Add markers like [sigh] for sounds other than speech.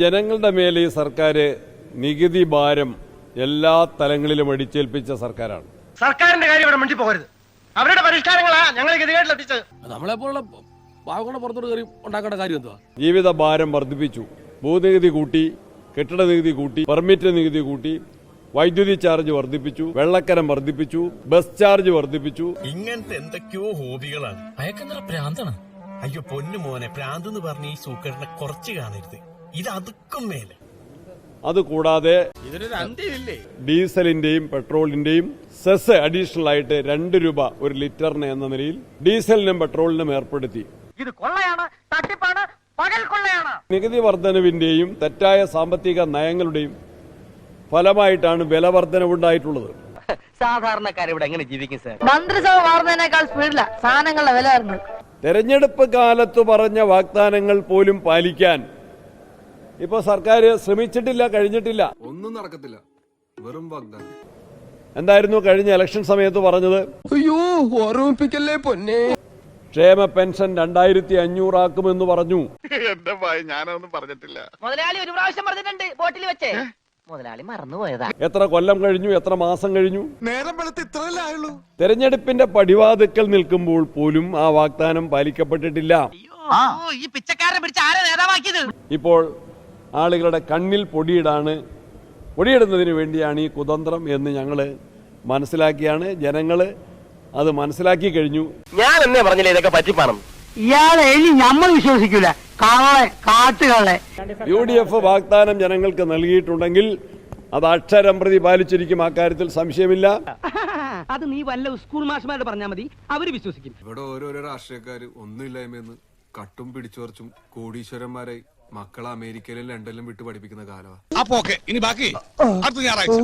ജനങ്ങളുടെ മേലെ ഈ സർക്കാർ നികുതി ഭാരം എല്ലാ തലങ്ങളിലും അടിച്ചേൽപ്പിച്ച സർക്കാരാണ്. സർക്കാരിന്റെ കാര്യം ഇവിടെ മിണ്ടി പോകരുത് അവരുടെ പരിഷ്കാരങ്ങളാ ഞങ്ങൾ ഗതികേട്ടിലെത്തിച്ചത് നമ്മളെ പോലുള്ള പാവങ്ങളുടെ പുറത്തോട്ട് കയറി ഉണ്ടാക്കേണ്ട കാര്യം എന്തുവാ? ജീവിത ഭാരം വർദ്ധിപ്പിച്ചു. ഭൂനികുതി കൂട്ടി കെട്ടിട നികുതി കൂട്ടി പെർമിറ്റ് നികുതി കൂട്ടി വൈദ്യുതി ചാർജ് വർദ്ധിപ്പിച്ചു വെള്ളക്കരം വർദ്ധിപ്പിച്ചു ബസ് ചാർജ് വർദ്ധിപ്പിച്ചു. ഇങ്ങനത്തെ എന്തൊക്കെയോ ഹോബികളാണ്. അയക്കുന്ന പ്രാന്താണ്? അയ്യോ പൊന്നു മോനെ പ്രാന്ത് എന്ന് പറഞ്ഞ ഈ സൂക്കറിനെ കുറച്ച് കാണരുത്. ഇത് അതുക്കും മേലെ. അതുകൂടാതെ ഡീസലിന്റെയും പെട്രോളിന്റെയും സെസ് അഡീഷണൽ ആയിട്ട് രണ്ട് രൂപ ഒരു ലിറ്ററിന് എന്ന നിലയിൽ ഡീസലിനും പെട്രോളിനും ഏർപ്പെടുത്തി. ഇത് കൊള്ളയാണ് തട്ടിപ്പാണ് പകൽ കൊള്ളയാണ്. നികുതി വർധനവിന്റെയും തെറ്റായ സാമ്പത്തിക നയങ്ങളുടെയും ഫലമായിട്ടാണ് വില വർധനവുണ്ടായിട്ടുള്ളത് സാധാരണക്കാരിവിടെ എങ്ങനെ ജീവിക്കും സാർ? മന്ത്രിസഭ മാറുന്നതിനേക്കാൾ സ്പീഡില്ല സാധനങ്ങളുടെ വില തെരഞ്ഞെടുപ്പ് കാലത്ത് പറഞ്ഞ വാഗ്ദാനങ്ങൾ പോലും പാലിക്കാൻ ഇപ്പൊ സർക്കാർ ശ്രമിച്ചിട്ടില്ല കഴിഞ്ഞിട്ടില്ല. ഒന്നും നടക്കത്തില്ല. വെറും വാഗ്ദാനം. എന്തായിരുന്നു കഴിഞ്ഞ ഇലക്ഷൻ സമയത്ത് പറഞ്ഞത്? അയ്യോ ഓർമ്മിപ്പിക്കല്ലേ പൊന്നെ. ക്ഷേമ പെൻഷൻ രണ്ടായിരത്തി അഞ്ഞൂറാക്കുമെന്ന് പറഞ്ഞു. എന്റെ ഭയ ഞാനൊന്നും പറഞ്ഞിട്ടില്ല. മുതലാളി ഒരു പ്രാവശ്യം പറഞ്ഞിട്ടുണ്ട് ബോട്ടിൽ വെച്ചേ. മുതലാളി മറന്നുപോയതാ. എത്ര കൊല്ലം കഴിഞ്ഞു എത്ര മാസം കഴിഞ്ഞു? നേരം വെളുത്ത് ഇത്രയല്ലേ ആയുള്ളൂ. തെരഞ്ഞെടുപ്പിന്റെ പടിവാതിക്കൽ നിൽക്കുമ്പോൾ പോലും ആ വാഗ്ദാനം പാലിക്കപ്പെട്ടിട്ടില്ല. ഈ പിച്ചക്കാരനെ പിടിച്ച് ആരെ നേതാവാക്കിയത്? ഇപ്പോൾ ആളുകളുടെ കണ്ണിൽ പൊടിയിടാണ്. പൊടിയിടുന്നതിന് വേണ്ടിയാണ് ഈ കുതന്ത്രം എന്ന് ഞങ്ങൾ മനസ്സിലാക്കിയാണ്. ജനങ്ങൾ അത് മനസ്സിലാക്കി കഴിഞ്ഞു. ഞാൻ എന്നെ പറഞ്ഞില്ലേ ഇതൊക്കെ പറ്റിപ്പാണം ഇയാളെ ഇനി നമ്മൾ വിശ്വസിക്കൂല. കാളെ കാട്ടുകളെ. യു ഡി എഫ് വാഗ്ദാനം ജനങ്ങൾക്ക് നൽകിയിട്ടുണ്ടെങ്കിൽ അത് അക്ഷരം പ്രതി പാലിച്ചിരിക്കും. അക്കാര്യത്തിൽ സംശയമില്ല. [laughs] അത് നീ വല്ല സ്കൂൾ മാഷ്മാരോട് പറഞ്ഞാൽ മതി. അവർ വിശ്വസിക്കും. ഇവിടെ ഓരോരോ രാഷ്ട്രീയക്കാര് ഒന്നുമില്ലായ്മയെന്ന് കട്ടും പിടിച്ചുറച്ചും കോടീശ്വരന്മാരായി മക്കളെ അമേരിക്കയിലും ലണ്ടനിലും വിട്ട് പഠിപ്പിക്കുന്ന കാലമാണ് അപ്പൊ ഓക്കെ ഇനി ബാക്കി. അടുത്ത ഞായറാഴ്ച.